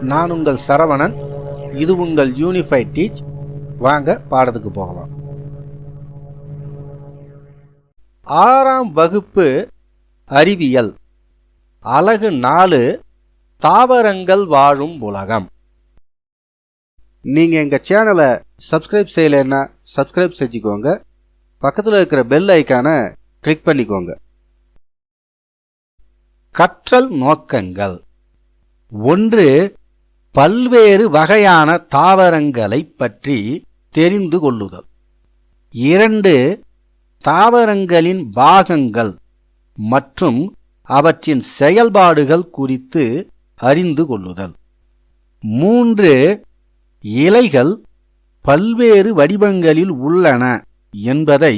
நான் உங்கள் சரவணன். இது உங்கள் யூனிஃபைட் டீச் வாங்க பாடத்துக்கு போகலாம். ஆறாம் வகுப்பு அறிவியல். அலகு நாலு தாவரங்கள் வாழும் உலகம். நீங்கள் எங்கள் சேனலை சப்ஸ்கிரைப் செய்யலைன்னா சப்ஸ்கிரைப் செஞ்சுக்கோங்க. பக்கத்தில் இருக்கிற பெல் ஐக்கானை கிளிக் பண்ணிக்கோங்க. கற்றல் நோக்கங்கள். ஒன்று பல்வேறு வகையான தாவரங்களை பற்றி தெரிந்து கொள்ளுதல் இரண்டு தாவரங்களின் பாகங்கள் மற்றும் அவற்றின் செயல்பாடுகள் குறித்து அறிந்து கொள்ளுதல் மூன்று இலைகள் பல்வேறு வடிவங்களில் உள்ளன என்பதை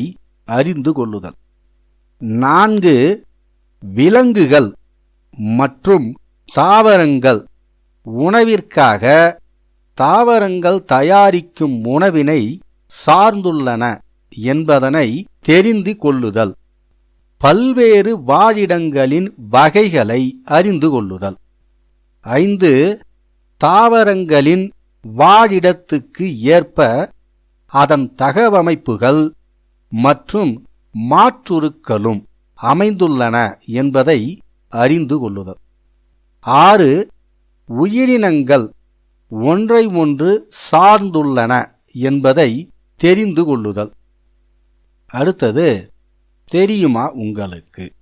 அறிந்து கொள்ளுதல் நான்கு விலங்குகள் மற்றும் தாவரங்கள். உணவிற்காக தாவரங்கள் தயாரிக்கும் உணவினை சார்ந்துள்ளன என்பதனை தெரிந்து கொள்ளுதல். பல்வேறு வாழிடங்களின் வகைகளை அறிந்து கொள்ளுதல். ஐந்து தாவரங்களின் வாழிடத்துக்கு ஏற்ப அதன் தகவமைப்புகள் மற்றும் மாற்றுருக்களும் அமைந்துள்ளன என்பதை அறிந்து கொள்ளுதல். ஆறு உயிரினங்கள் ஒன்றை ஒன்று சார்ந்துள்ளன என்பதை தெரிந்து கொள்ளுதல். அடுத்தது தெரியுமா உங்களுக்கு?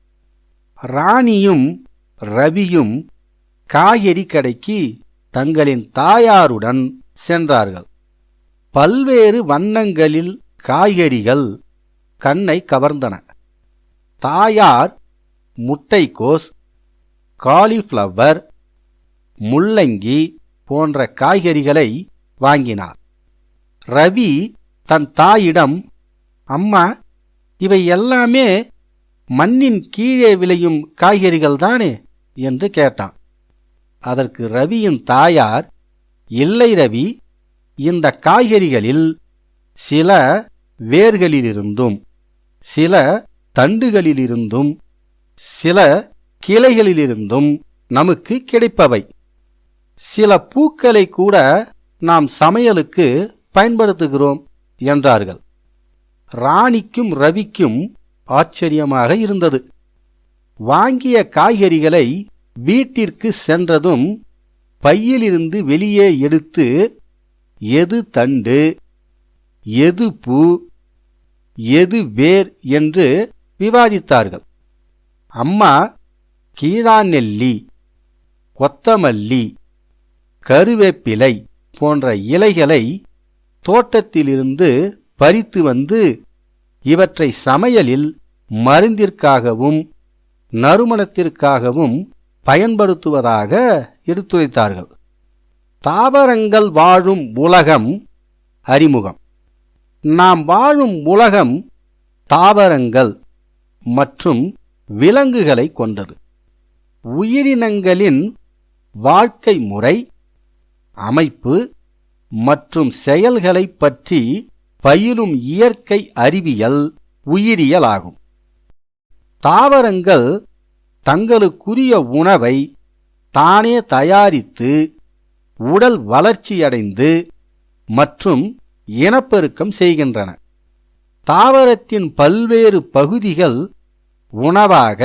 ராணியும் ரவியும் காய்கறி கடைக்கு தங்களின் தாயாருடன் சென்றார்கள். பல்வேறு வண்ணங்களில் காய்கறிகள் கண்ணை கவர்ந்தன. தாயார் முட்டைக்கோஸ் காலிஃப்ளவர் முள்ளங்கி போன்ற காய்கறிகளை வாங்கினார். ரவி தன் தாயிடம் அம்மா இவை எல்லாமே மண்ணின் கீழே விளையும் காய்கறிகள் தானே? என்று கேட்டான். அதற்கு ரவியின் தாயார் இல்லை ரவி இந்த காய்கறிகளில் சில வேர்களிலிருந்தும் சில தண்டுகளிலிருந்தும் சில கிளைகளிலிருந்தும் நமக்கு கிடைப்பவை. சில பூக்களை கூட நாம் சமையலுக்கு பயன்படுத்துகிறோம் என்றார்கள். ராணிக்கும் ரவிக்கும் ஆச்சரியமாக இருந்தது. வாங்கிய காய்கறிகளை வீட்டிற்கு சென்றதும் பையிலிருந்து வெளியே எடுத்து எது தண்டு எது பூ எது வேர் என்று விவாதித்தார்கள். அம்மா கீழாநெல்லி கொத்தமல்லி கருவேப்பிலை போன்ற இலைகளை தோட்டத்திலிருந்து பறித்து வந்து இவற்றை சமையலில் மருந்திற்காகவும் நறுமணத்திற்காகவும் பயன்படுத்துவதாக எடுத்துரைத்தார்கள். தாவரங்கள் வாழும் உலகம் அறிமுகம். நாம் வாழும் உலகம் தாவரங்கள் மற்றும் விலங்குகளை கொண்டது. உயிரினங்களின் வாழ்க்கை முறை அமைப்பு மற்றும் செயல்களைப் பற்றி பயிலும் இயற்கை அறிவியல் உயிரியலாகும் தாவரங்கள் தங்களுக்குரிய உணவை தானே தயாரித்து உடல் வளர்ச்சியடைந்து மற்றும் இனப்பெருக்கம் செய்கின்றன. தாவரத்தின் பல்வேறு பகுதிகள் உணவாக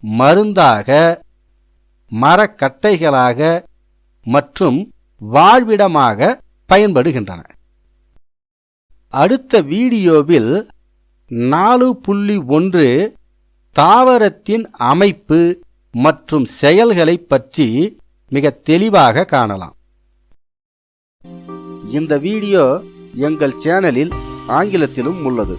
மருந்தாக மரக்கட்டைகளாக மற்றும் வாழ்விடமாக பயன்படுகின்றன. அடுத்த வீடியோவில் நாலு புள்ளி ஒன்று தாவரத்தின் அமைப்பு மற்றும் செயல்களைப் பற்றி மிக தெளிவாக காணலாம். இந்த வீடியோ எங்கள் சேனலில் ஆங்கிலத்திலும் உள்ளது.